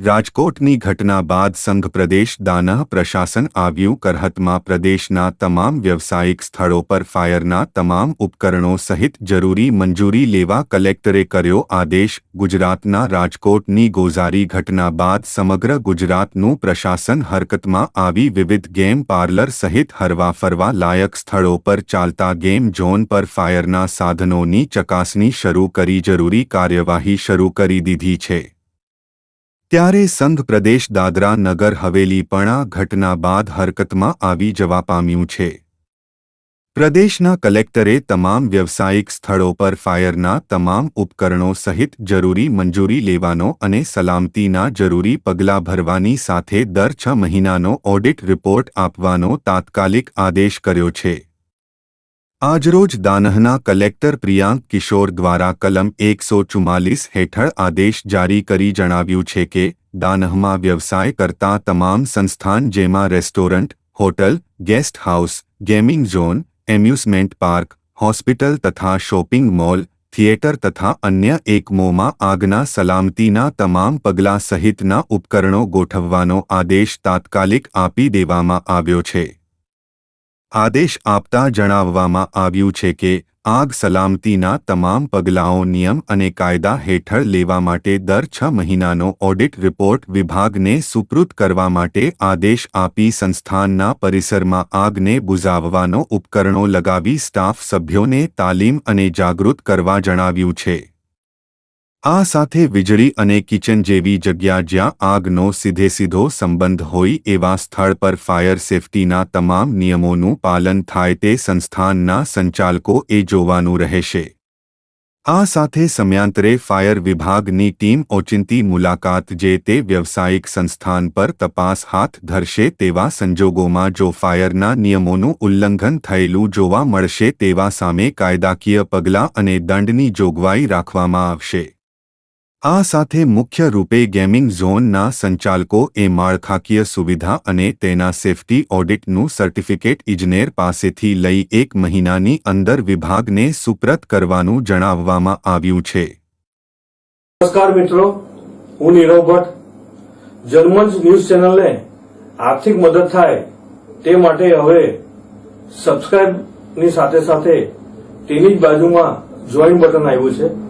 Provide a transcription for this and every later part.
રાજકોટની ઘટના બાદ સંઘ પ્રદેશ દાનહ પ્રશાસન આવ્યું. કરહતમાં પ્રદેશના તમામ વ્યવસાયિક સ્થળો પર ફાયરના તમામ ઉપકરણો સહિત જરૂરી મંજૂરી લેવા કલેક્ટરે કર્યો આદેશ. ગુજરાતના રાજકોટની ગોઝારી ઘટના બાદ સમગ્ર ગુજરાતનું પ્રશાસન હરકતમાં આવી. વિવિધ ગેમ પાર્લર સહિત હરવા ફરવા લાયક સ્થળો પર ચાલતા ગેમ ઝોન પર ફાયરના સાધનોની ચકાસણી શરૂ કરી. જરૂરી કાર્યવાહી શરૂ કરી દીધી છે. ત્યારે સંઘ પ્રદેશ દાદરા નગર હવેલી પણ આ ઘટના બાદ હરકતમાં આવી જવા પામ્યું છે. પ્રદેશના કલેક્ટરે તમામ વ્યવસાયિક સ્થળો પર ફાયરના તમામ ઉપકરણો સહિત જરૂરી મંજૂરી લેવાનો અને સલામતીના જરૂરી પગલાં ભરવાની સાથે દર છ મહિનાનો ઓડિટ રિપોર્ટ આપવાનો તાત્કાલિક આદેશ કર્યો છે. આજરોજ દાનહના કલેક્ટર પ્રિયાંક કિશોર દ્વારા કલમ એકસો ચુમ્માલીસ હેઠળ આદેશ જારી કરી જણાવ્યું છે કે, દાનહમાં વ્યવસાય કરતા તમામ સંસ્થાન જેમાં restaurant, hotel, guest house, gaming zone, amusement park, hospital તથા શોપિંગ મોલ, થિયેટર તથા અન્ય એકમોમાં આગના સલામતીના તમામ પગલાં સહિતના ઉપકરણો ગોઠવવાનો આદેશ તાત્કાલિક આપી દેવામાં આવ્યો છે. આદેશ આપતા જણાવવામાં આવ્યું છે કે, આગ સલામતીના તમામ પગલાંઓ નિયમ અને કાયદા હેઠળ લેવા માટે દર છ મહિનાનો ઓડિટ રિપોર્ટ વિભાગને સુપૃત કરવા માટે આદેશ આપી સંસ્થાનના પરિસરમાં આગને બુઝાવવાનો ઉપકરણો લગાવી સ્ટાફ સભ્યોને તાલીમ અને જાગૃત કરવા જણાવ્યું છે. આ સાથે વીજળી અને કિચન જેવી જગ્યા જ્યાં આગનો સીધે સીધો સંબંધ હોય એવા સ્થળ પર ફાયર સેફટીના તમામ નિયમોનું પાલન થાય તે સંસ્થાનના સંચાલકો એ જોવાનું રહેશે. આ સાથે સમયાંતરે ફાયર વિભાગની ટીમ ઓચિંતી મુલાકાત જે તે વ્યવસાયિક સંસ્થાન પર તપાસ હાથ ધરશે તેવા સંજોગોમાં જો ફાયરના નિયમોનું ઉલ્લંઘન થયેલું જોવા મળશે તેવા સામે કાયદાકીય પગલાં અને દંડની જોગવાઈ રાખવામાં આવશે. આ સાથે મુખ્ય રૂપે ગેમિંગ ઝોનના સંચાલકો એ માળખાકીય સુવિધા અને તેના સેફટી ઓડિટનું સર્ટિફિકેટ ઇજનેર પાસેથી લઈ એક મહિનાની અંદર વિભાગને સુપ્રત કરવાનું જણાવવામાં આવ્યું છે. નમસ્કાર મિત્રો, હું નીરવ ભટ્ટ. જર્મન્સ ન્યૂઝ ચેનલને આર્થિક મદદ થાય તે માટે હવે સબસ્ક્રાઇબની સાથે સાથે તેની જ બાજુમાં જોઈન બટન આવ્યું છે.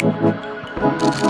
Música